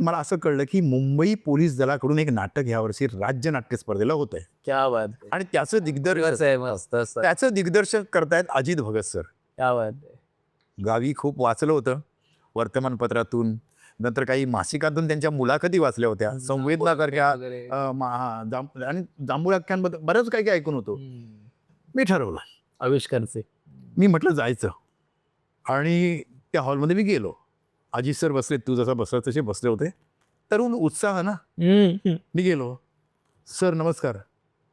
मला असं कळलं की मुंबई पोलीस दलाकडून एक नाटक यावर्षी राज्य नाट्य स्पर्धेला होत आहे क्या बात आहे. आणि त्याचं असं. त्याचं दिग्दर्शन करतायत अजित भगत सर. क्या बात आहे. गावी खूप वाचलं होतं वर्तमानपत्रातून. नंतर काही मासिकातून त्यांच्या मुलाखती वाचल्या होत्या. हा, जांभ- आणि जांभूळाख्यांबद्दल बरंच काही काही ऐकून होतो. मी ठरवलं. आविष्कारचे. मी म्हटलं जायचं. आणि त्या हॉलमध्ये मी गेलो. अजित सर बसले तू जसा बसला तसे बसले होते. तरुण उत्साह ना. मी गेलो सर नमस्कार.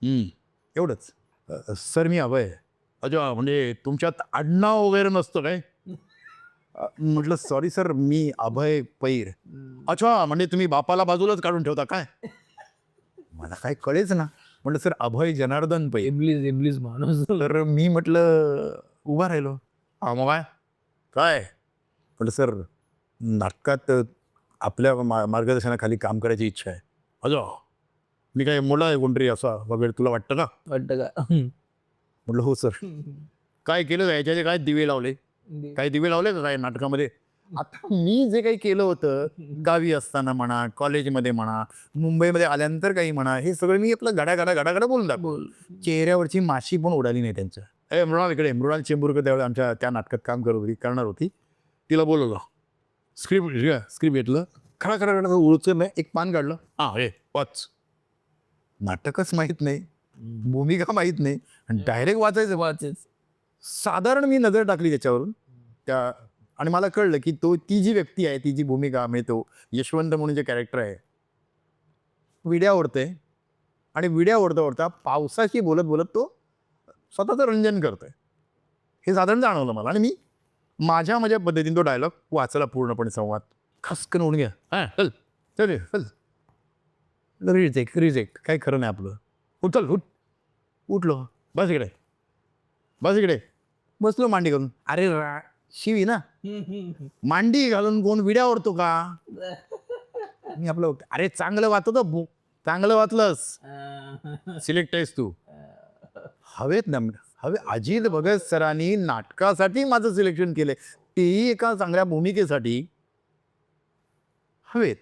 "हं." एवढंच. "अ, सर मी अभय अच्छा म्हणजे तुमच्यात आडनाव वगैरे नसतं काय? अ, म्हटलं सॉरी सर मी अभय पैर. अच्छा म्हणजे तुम्ही बापाला बाजूलाच काढून ठेवता काय? मला काय कळेच ना. म्हटलं सर अभय जनार्दन पैर. इम्लिस इम्लिस माणूस. तर मी म्हटलं उभा राहिलो. हा मग काय? काय? म्हटलं सर नाटकात आपल्या मा मार्गदर्शनाखाली काम करायची इच्छा आहे. अजो मी काय मुलं आहे कोणतरी असा वगैरे तुला वाटतं का वाटतं का? म्हटलं हो सर. काय केलं का याच्याचे काय दिवे लावले? काय दिवे लावले का काय नाटकामध्ये? आता मी जे काही केलं होतं गावी असताना म्हणा कॉलेजमध्ये म्हणा मुंबईमध्ये आल्यानंतर काही म्हणा हे सगळं मी आपलं गडा गडा गडा गडा बोलून दाखव बोल. चेहऱ्यावरची माशी पण उडाली नाही त्यांच्या ए मृणाल इकडे मृणाल चेंबूरकर त्यावेळेस आमच्या त्या नाटकात काम करत होती करणार होती. तिला बोलवलं. स्क्रिप्ट स्क्रिप्ट घेतलं. खडा खडा खडा उचल नाही एक पान काढलं. हां हे वाच नाटकच माहीत नाही भूमिका माहीत नाही आणि डायरेक्ट वाचायचं वाचेच साधारण मी नजर टाकली त्याच्यावरून. त्या आणि मला कळलं की तो ती जी व्यक्ती आहे ती जी भूमिका म्हणजे तो यशवंत म्हणून जे कॅरेक्टर आहे विड्या ओढते आणि विड्या ओढता ओढता पावसाशी बोलत बोलत तो स्वतःचं रंजन करतोय. हे साधारण जाणवलं मला. आणि मी माझ्या माझ्या पद्धतीने तो डायलॉग वाचला पूर्णपणे संवाद. खसकन उडून घ्या. हां. चल. चल ये, चल. Reject reject. काही खरं नाही आपलं. उचल उठ. उठलो. बस इकडे. बस इकडे. बसलो मांडी घालून. अरे रा शिवी ना. मांडी घालून कोण विड्या ओढतो का? मी आपलं बघतो. अरे चांगलं वाचतो चांगलं वाचलंस. सिलेक्ट आहेस तू. हवेत ना. हवे अजित भगत सरांनी नाटकासाठी माझं सिलेक्शन केलंय. तेही एका चांगल्या भूमिकेसाठी हवेत.